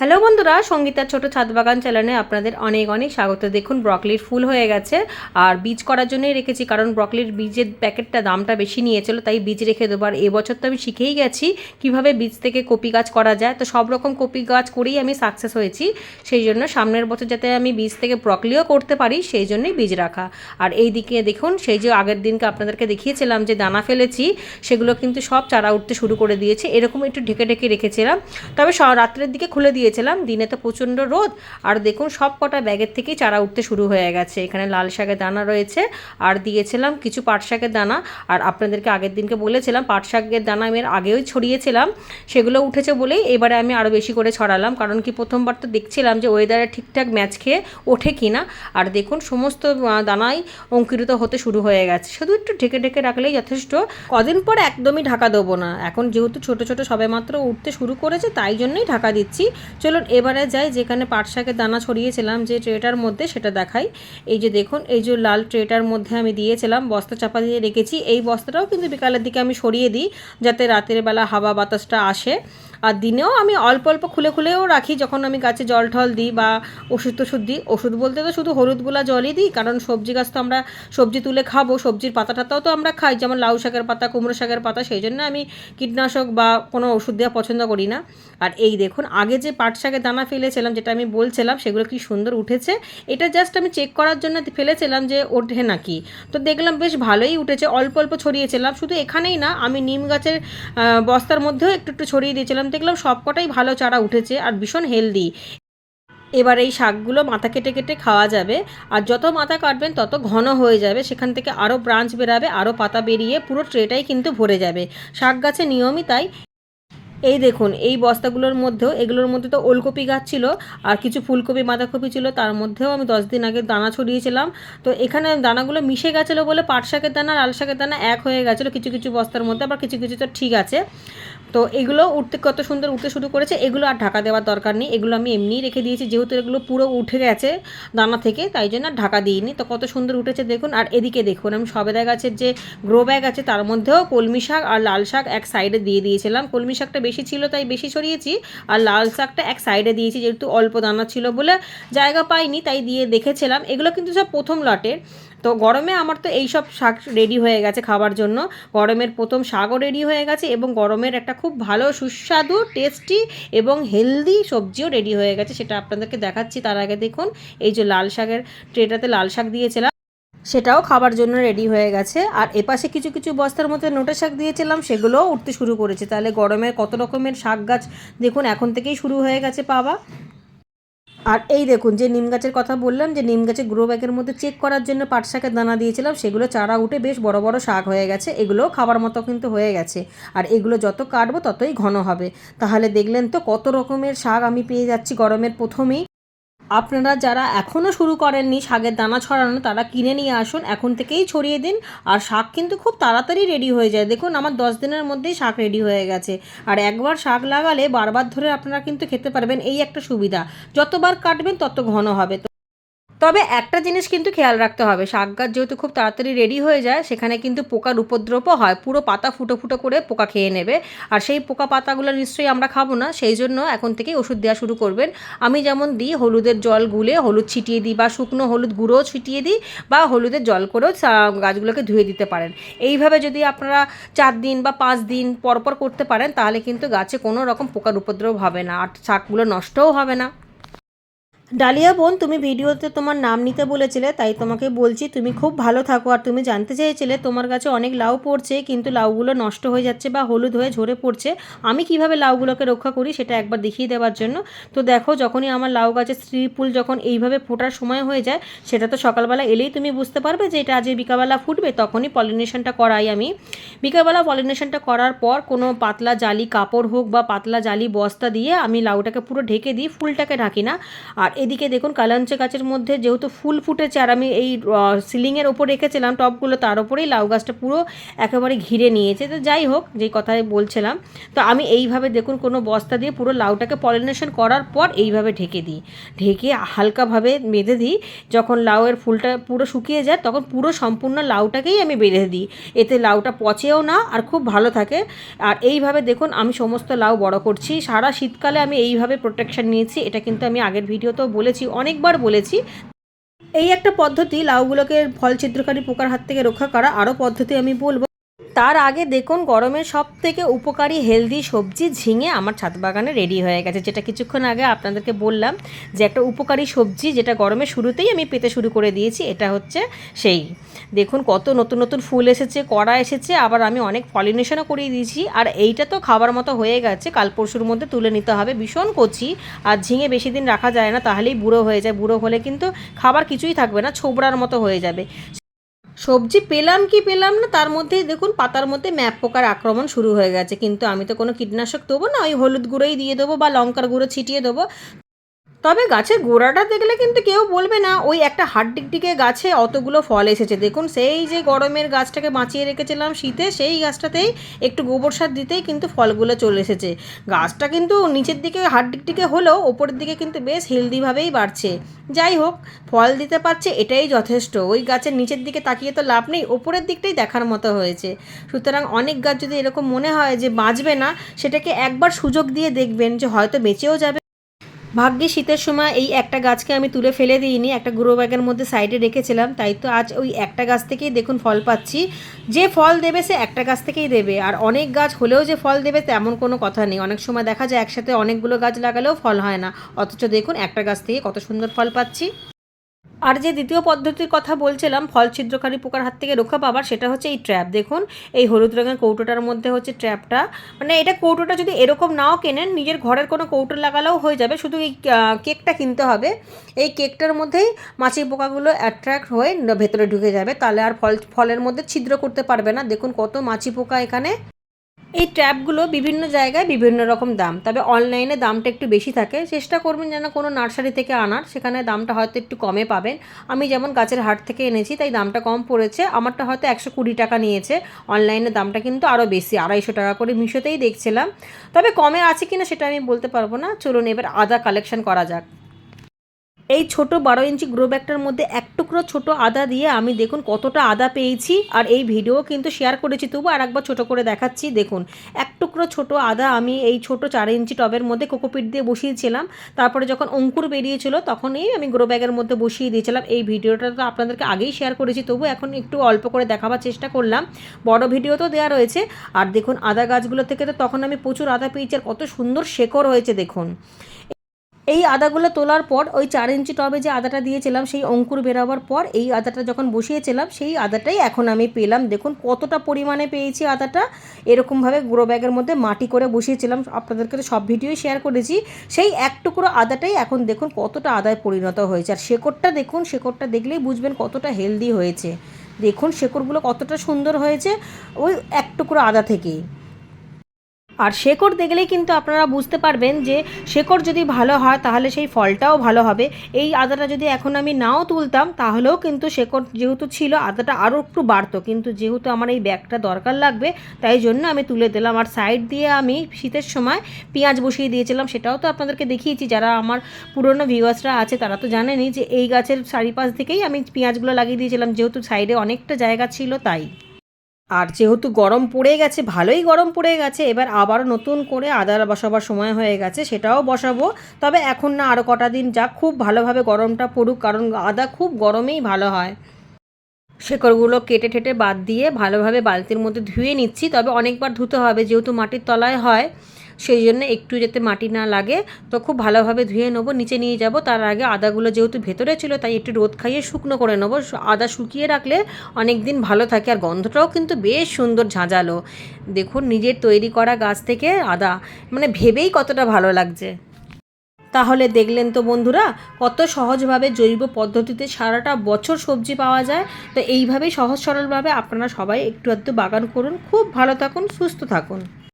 Hello বন্ধুরা, সঙ্গীতার ছোট ছাদ বাগান চ্যানেলে আপনাদের অনেক অনেক স্বাগত। দেখুন ব্রকলির ফুল হয়ে গেছে আর বীজ করার জন্যই রেখেছি, কারণ ব্রকলির বীজের প্যাকেটটা দামটা বেশি নিয়েছিল, তাই বীজ রেখে দেবো। আর এবছর তো আমি শিখেই গেছি কীভাবে বীজ থেকে কপি গাছ করা যায়। তো সব রকম কপি গাছ করেই আমি সাকসেস হয়েছি, সেই জন্য সামনের বছর যাতে আমি বীজ থেকে ব্রকলিও করতে পারি, সেই জন্যই বীজ রাখা। আর এই দিকে দেখুন, সেই যে আগের দিনকে আপনাদেরকে দেখিয়েছিলাম যে দানা ফেলেছি, সেগুলো কিন্তু সব চারা উঠতে শুরু করে দিয়েছে। এরকম একটু ঢেকে ঢেকে রেখেছিলাম। তবে রাত্রের দিকে খুলে দিয়েছিলাম দিনে তো প্রচণ্ড রোদ। আর দেখুন, সব কটা ব্যাগের থেকেই চারা উঠতে শুরু হয়ে গেছে। এখানে লাল শাকের দানা রয়েছে। আর দিয়েছিলাম কিছু পাট শাকের দানা। আর আপনাদেরকে আগের দিনকে বলেছিলাম, পাট শাকের দানা আমি আগেও ছড়িয়েছিলাম। সেগুলো উঠেছে বলেই এবারে আমি আরও বেশি করে ছড়ালাম। কারণ কি, প্রথমবার তো দেখছিলাম যে ওয়েদারে ঠিকঠাক ম্যাচ খেয়ে ওঠে কি না। আর দেখুন, সমস্ত দানাই অঙ্কুরিত হতে শুরু হয়ে গেছে। শুধু একটু ঢেকে ঢেকে রাখলেই যথেষ্ট। কদিন পর একদমই ঢাকা দেবো না। এখন যেহেতু ছোট ছোট সবেমাত্র উঠতে শুরু করেছে, তাই জন্যই ঢাকা দিচ্ছি। চলুন এবারে যাই, যেখানে পাট শাকের দানা ছড়িয়েছিলাম যে ট্রেটার মধ্যে সেটা দেখাই। এই যে দেখুন, এই যে লাল ট্রেটার মধ্যে আমি দিয়েছিলাম, বস্তা চাপা দিয়ে রেখেছি। এই বস্তাটাও কিন্তু বিকালের দিকে আমি সরিয়ে দিই, যাতে রাতের বেলা হাওয়া বাতাসটা আসে। আর দিনেও আমি অল্প অল্প খুলে খুলেও রাখি, যখন আমি গাছে জল টল দিই বা ওষুধ টষুধ দিই। ওষুধ বলতে তো শুধু হলুদগুলা জলই দিই, কারণ সবজি গাছ তো আমরা সবজি তুলে খাব, সবজির পাতা তো আমরা খাই। যেমন লাউ শাকের পাতা, কুমড়ো শাকের পাতা, সেই জন্য আমি কীটনাশক বা কোনো ওষুধ দেওয়া পছন্দ করি না। আর এই দেখুন, আগে যে পাট শাকের দানা ফেলেছিলাম, যেটা আমি বলছিলাম, সেগুলো কি সুন্দর উঠেছে? এটা জাস্ট আমি চেক করার জন্য ফেলেছিলাম যে ওঠে নাকি। তো দেখলাম বেশ ভালোই উঠেছে, অল্প অল্প ছড়িয়েছিলাম, শুধু এখানেই না, আমি নিম গাছের বস্তার মধ্যেও একটু একটু ছড়িয়ে দিয়েছিলাম, দেখলাম সবকটাই ভালো চারা উঠেছে আর ভীষণ হেলদি এবার এই শাকগুলো মাথা কেটে কেটে খাওয়া যাবে, আর যত মাথা কাটবেন তত ঘন হয়ে যাবে, সেখান থেকে আরও ব্রাঞ্চ বেরাবে আরও পাতা বেরিয়ে পুরো ট্রেটাই কিন্তু ভরে যাবে। শাক গাছে নিয়মই তাই। এই দেখুন, এই বস্তাগুলোর মধ্যেও, এগুলোর মধ্যে তো ওলকপি গাছ ছিল আর কিছু ফুলকপি, বাঁধাকপি ছিল, তার মধ্যেও আমি দশ দিন আগে দানা ছড়িয়েছিলাম। তো এখানে দানাগুলো মিশে গেছিল বলে পাট শাকের দানা লাল শাকের দানা এক হয়ে গেছিল কিছু কিছু বস্তার মধ্যে, আবার কিছু কিছু তো ঠিক আছে। তো এগুলো উঠতে কত সুন্দর উঠতে শুরু করেছে, এগুলো আর ঢাকা দেওয়ার দরকার নেই, এগুলো আমি এমনিই রেখে দিয়েছি, যেহেতু এগুলো পুরো উঠে গেছে দানা থেকে, তাই জন্য আর ঢাকা দিইনি। তো কত সুন্দর উঠেছে দেখুন, আর এদিকে দেখুন, আমি সবেদা গাছের যে গ্রো ব্যাগ আছে তার মধ্যেও কলমি শাক আর লাল শাক এক সাইডে দিয়ে দিয়েছিলাম। কলমি শাকটা বেশি ছিল, তাই বেশি ছড়িয়েছি, আর লাল শাকটা এক সাইডে দিয়েছি, যেহেতু অল্প দানা ছিল বলে জায়গা পাইনি, তাই দিয়ে দেখেছিলাম। এগুলো কিন্তু সব প্রথম লটের তো গরমে আমার তো এই সব শাক রেডি হয়ে গেছে খাবার জন্য। গরমের প্রথম শাকও রেডি হয়ে গেছে এবং গরমের একটা খুব ভালো, সুস্বাদু টেস্টি এবং হেলদি সবজিও রেডি হয়ে গেছে সেটা আপনাদেরকে দেখাচ্ছি তার আগে দেখুন। এই যে লাল শাকের ট্রেটাতে লাল শাক দিয়েছিলাম, সেটাও খাবার জন্য রেডি হয়ে গেছে। আর এপাশে কিছু কিছু বস্তার মধ্যে নোটে শাক দিয়েছিলাম, সেগুলোও উঠতে শুরু করেছে। তাহলে গরমের কত রকমের শাক গাছ দেখুন, এখন থেকেই শুরু হয়ে গেছে পাওয়া। আর এই দেখুন, যে নিম গাছের কথা বললাম, যে নিম গাছের গ্রো ব্যাগের মধ্যে চেক করার জন্য পাট শাকের দানা দিয়েছিলাম, সেগুলো চারা উঠে বেশ বড় বড় শাক হয়ে গেছে এগুলো খাবার মতো কিন্তু হয়ে গেছে। আর এগুলো যত কাটবো ততই ঘন হবে। তাহলে দেখলেন তো কত রকমের শাক আমি পেয়ে যাচ্ছি গরমের প্রথমেই। আপনারা যারা এখনও শুরু করেননি শাকের দানা ছড়ানো, তারা কিনে নিয়ে আসুন। এখন থেকেই ছড়িয়ে দিন। আর শাক কিন্তু খুব তাড়াতাড়ি রেডি হয়ে যায়। দেখুন, আমার দশ দিনের মধ্যেই শাক রেডি হয়ে গেছে। আর একবার শাক লাগালে বারবার ধরে আপনারা কিন্তু খেতে পারবেন। এই একটা সুবিধা। যতবার কাটবেন, তত ঘন হবে। তবে একটা জিনিস কিন্তু খেয়াল রাখতে হবে, শাক গাছ যেহেতু খুব তাড়াতাড়ি রেডি হয়ে যায়, সেখানে কিন্তু পোকার উপদ্রবও হয়, পুরো পাতা ফুটো ফুটো করে পোকা খেয়ে নেবে, আর সেই পোকা পাতাগুলো নিশ্চয়ই আমরা খাব না, সেই জন্য এখন থেকেই ওষুধ দেওয়া শুরু করবেন। আমি যেমন দিই, হলুদের জল গুলে হলুদ ছিটিয়ে দিই বা শুকনো হলুদ গুঁড়োও ছিটিয়ে দিই বা হলুদের জল করেও গাছগুলোকে ধুয়ে দিতে পারেন। এইভাবে যদি আপনারা চার দিন বা পাঁচ দিন পরপর করতে পারেন, তাহলে কিন্তু গাছে কোনো রকম পোকার উপদ্রব হবে না, আর শাকগুলো নষ্টও হবে না। ডালিয়া বোন, তুমি ভিডিওতে তোমার নাম নিতে বলেছিলে, তাই তোমাকে বলছি তুমি খুব ভালো থাকো আর তুমি জানতে চেয়েছিলে তোমার কাছে অনেক লাউ পড়ছে, কিন্তু লাউগুলো নষ্ট হয়ে যাচ্ছে বা হলুদ হয়ে ঝরে পড়ছে। আমি কীভাবে লাউগুলোকে রক্ষা করি সেটা একবার দেখিয়ে দেওয়ার জন্য। তো দেখো, যখনই আমার লাউ গাছের স্ত্রী ফুল যখন এইভাবে ফোটার সময় হয়ে যায়, সেটা তো সকালবেলা এলেই তুমি বুঝতে পারবে যে এটা আজকে বিকালবেলা ফুটবে, তখনই পলিনেশনটা করাই আমি। বিকালবেলা পলিনেশনটা করার পর কোনো পাতলা জালি কাপড় হোক বা পাতলা জালি বস্তা দিয়ে আমি লাউটাকে পুরো ঢেকে দিই, ফুলটাকে ঢাকি না। আর এদিকে দেখুন, কালাঞ্চে গাছের মধ্যে যেহেতু ফুল ফুটেছে, আর আমি এই সিলিংয়ের ওপর রেখেছিলাম টপগুলো, তার উপরেই লাউ গাছটা পুরো একেবারে ঘিরে নিয়েছে। তো যাই হোক, যেই কথাই বলছিলাম, তো আমি এইভাবে দেখুন, কোনো বস্তা দিয়ে পুরো লাউটাকে পলিনেশন করার পর এইভাবে ঢেকে দিই। ঢেকে হালকাভাবে বেঁধে দিই, যখন লাউয়ের ফুলটা পুরো শুকিয়ে যায়, তখন পুরো সম্পূর্ণ লাউটাকেই আমি বেঁধে দিই। এতে লাউটা পচেও না, আর খুব ভালো থাকে। আর এইভাবে দেখুন, আমি সমস্ত লাউ বড় করছি। সারা শীতকালে আমি এইভাবে প্রোটেকশন নিয়েছি, এটা কিন্তু আমি আগের ভিডিওতেও বলেছি, অনেকবার বলেছি। এই একটা পদ্ধতি, লাউগুলোকে ফল ছিদ্রকারী পোকার হাত থেকে রক্ষা করা আরও পদ্ধতি আমি বলব। তার আগে দেখুন, গরমের সব থেকে উপকারী হেলদি সবজি ঝিঙে আমার ছাদ বাগানে রেডি হয়ে গেছে। যেটা কিছুক্ষণ আগে আপনাদেরকে বললাম যে একটা উপকারী সবজি যেটা গরমের শুরুতেই আমি পেতে শুরু করে দিয়েছি, এটা হচ্ছে সেই। দেখুন, কত নতুন নতুন ফুল এসেছে, কড়া এসেছে, আবার আমি অনেক পলিনেশনও করিয়ে দিয়েছি। আর এইটা তো খাবার মতো হয়ে গেছে, কাল পরশুর মধ্যে তুলে নিতে হবে। ভীষণ কচি, আর ঝিঙে বেশি দিন রাখা যায় না, তাহলেই বুড়ো হয়ে যায়। বুড়ো হলে কিন্তু খাবার কিছুই থাকবে না, ছোবড়ার মতো হয়ে যাবে। সবজি পেলাম কি পেলাম না, তার মধ্যেই দেখুন, পাতার মধ্যে ম্যাপ পোকার আক্রমণ শুরু হয়ে গেছে। কিন্তু আমি তো কোনো কীটনাশক দেবো না, ওই হলুদ গুঁড়োই দিয়ে দেবো বা লঙ্কার গুঁড়ো ছিটিয়ে দেবো। তবে গাছের গোড়াটা দেখলে কিন্তু কেউ বলবে না, ওই একটা হাট ডিকডিকে গাছে অতগুলো ফল এসেছে। দেখুন, সেই যে গরমের গাছটাকে বাঁচিয়ে রেখেছিলাম শীতে, সেই গাছটাতেই একটু গোবর সার দিতেই কিন্তু ফলগুলো চলে এসেছে। গাছটা কিন্তু নিচের দিকে হাট ডিকডিকে হলেও ওপরের দিকে কিন্তু বেশ হেলদিভাবেই বাড়ছে। যাই হোক, ফল দিতে পারছে এটাই যথেষ্ট। ওই গাছের নিচের দিকে তাকিয়ে তো লাভ নেই, ওপরের দিকটাই দেখার মতো হয়েছে। সুতরাং অনেক গাছ যদি এরকম মনে হয় যে বাঁচবে না, সেটাকে একবার সুযোগ দিয়ে দেখবেন যে হয়তো বেঁচেও যাবে। ভাগ্যে শীতের সময় এই একটা গাছকে আমি তুলে ফেলে দিইনি, একটা গ্রো ব্যাগের মধ্যে সাইডে রেখেছিলাম, তাই তো আজ ওই একটা গাছ থেকেই দেখুন ফল পাচ্ছি। যে ফল দেবে সে একটা গাছ থেকেই দেবে, আর অনেক গাছ হলেও যে ফল দেবে তেমন কোনো কথা নেই। অনেক সময় দেখা যায় একসাথে অনেকগুলো গাছ লাগালেও ফল হয় না, অথচ দেখুন একটা গাছ থেকে কত সুন্দর ফল পাচ্ছি। আর যে দ্বিতীয় পদ্ধতির কথা বলছিলাম ফল ছিদ্রকারী পোকার হাত থেকে রক্ষা পাবার, সেটা হচ্ছে এই ট্র্যাপ দেখুন, এই হলুদ রঙের কৌটোটার মধ্যে হচ্ছে ট্র্যাপটা মানে এটা কৌটোটা যদি এরকম নাও কেনেন, নিজের ঘরের কোনো কৌটো লাগালেও হয়ে যাবে। শুধু এই কেকটা কিনতে হবে। এই কেকটার মধ্যেই মাছি পোকাগুলো অ্যাট্রাক্ট হয়ে ভেতরে ঢুকে যাবে। তাহলে আর ফল, ফলের মধ্যে ছিদ্র করতে পারবে না। দেখুন, কত মাছি পোকা এখানে। এই ট্র্যাপগুলো বিভিন্ন জায়গায় বিভিন্ন রকম দাম। তবে অনলাইনে দামটা একটু বেশি থাকে। চেষ্টা করবেন যেন কোনো নার্সারি থেকে আনার। সেখানে দামটা হয়তো একটু কমে পাবেন। আমি যেমন গাছের হাট থেকে এনেছি, তাই দামটা কম পড়েছে। আমারটা হয়তো একশো কুড়ি টাকা নিয়েছে। অনলাইনে দামটা কিন্তু আরও বেশি, আড়াইশো টাকা করে মিশোতেই দেখছিলাম। তবে কমে আছে কিনা সেটা আমি বলতে পারব না। চলুন এবার আদা কালেকশন করা যাক। এই ছোট বারো ইঞ্চি গ্রো ব্যাগটার মধ্যে এক টুকরো ছোট আদা দিয়ে আমি দেখুন কতটা আদা পেয়েছি। আর এই ভিডিও কিন্তু শেয়ার করেছি তবু আর একবার ছোটো করে দেখাচ্ছি, দেখুন। এক টুকরো ছোট আদা আমি এই ছোট চার ইঞ্চি টবের মধ্যে কোকোপিট দিয়ে বসিয়েছিলাম। তারপরে যখন অঙ্কুর বেরিয়েছিল তখনই আমি গ্রো ব্যাগের মধ্যে বসিয়ে দিয়েছিলাম। এই ভিডিওটা তো আপনাদেরকে আগেই শেয়ার করেছি, তবু এখন একটু অল্প করে দেখাবার চেষ্টা করলাম। বড় ভিডিও তো দেওয়া রয়েছে। আর দেখুন আদা গাছগুলো থেকে তো তখন আমি প্রচুর আদা পেয়েছি আর কত সুন্দর শেকড় হয়েছে, দেখুন। এই আদাগুলো তোলার পর ওই চার ইঞ্চি টবে যে আদাটা দিয়েছিলাম, সেই অঙ্কুর বেরোবার পর এই আদাটা যখন বসিয়েছিলাম, সেই আদাটাই এখন আমি পেলাম। দেখুন কতটা পরিমাণে পেয়েছি আদাটা। এরকমভাবে গুঁড়ো ব্যাগের মধ্যে মাটি করে বসিয়েছিলাম। আপনাদেরকে তো সব ভিডিওই শেয়ার করেছি। সেই এক টুকরো আদাটাই এখন দেখুন কতটা আদায় পরিণত হয়েছে। আর শেকড়টা দেখুন, শেকড়টা দেখলেই বুঝবেন কতটা হেলদি হয়েছে। দেখুন শেকড়গুলো কতটা সুন্দর হয়েছে ওই এক টুকরো আদা থেকেই। আর শেকড় দেখলেই কিন্তু আপনারা বুঝতে পারবেন যে শেকড় যদি ভালো হয়, তাহলে সেই ফলটাও ভালো হবে। এই আদাটা যদি এখন আমি নাও তুলতাম, তাহলেও কিন্তু শেকড় যেহেতু ছিল, আদাটা আরও একটু বাড়তো। কিন্তু যেহেতু আমার এই ব্যাগটা দরকার লাগবে, তাই জন্য আমি তুলে দিলাম। আর সাইড দিয়ে আমি শীতের সময় পেঁয়াজ বসিয়ে দিয়েছিলাম, সেটাও তো আপনাদেরকে দেখিয়েছি। যারা আমার পুরনো ভিউয়ার্সরা আছে, তারা তো জানেনই যে এই গাছের চারিপাশ থেকেই আমি পেঁয়াজগুলো লাগিয়ে দিয়েছিলাম। যেহেতু সাইডে অনেকটা জায়গা ছিল তাই। আর যেহেতু গরম পড়ে গেছে, ভালোই গরম পড়ে গেছে, এবার আবারও নতুন করে আদার বসাবার সময় হয়ে গেছে, সেটাও বসাবো। তবে এখন না আরও কটা দিন যাক, খুব ভালোভাবে গরমটা পড়ুক, কারণ আদা খুব গরমেই ভালো হয়। শেকড়গুলো কেটে টেটে বাদ দিয়ে ভালোভাবে বালতির মধ্যে ধুয়ে নিচ্ছি। তবে অনেকবার ধুতে হবে, যেহেতু মাটির তলায় হয়, সেই জন্য একটু যাতে মাটি না লাগে। তো খুব ভালোভাবে ধুয়ে নেব, নিচে নিয়ে যাব। তার আগে আদাগুলো যেহেতু ভেতরে ছিল, তাই একটু রোদ খাইয়ে শুকনো করে নেব। আদা শুকিয়ে রাখলে অনেক দিন ভালো থাকে আর গন্ধটাও কিন্তু বেশ সুন্দর ঝাঁঝালো। দেখুন, নিজের তৈরি করা গাছ থেকে আদা মানে ভেবেই কতটা ভালো লাগছে। তাহলে দেখলেন তো বন্ধুরা, কত সহজভাবে জৈব পদ্ধতিতে সারাটা বছর সবজি পাওয়া যায়। তো এইভাবেই সহজ সরলভাবে আপনারা সবাই একটু একটু বাগান করুন। খুব ভালো থাকুন, সুস্থ থাকুন।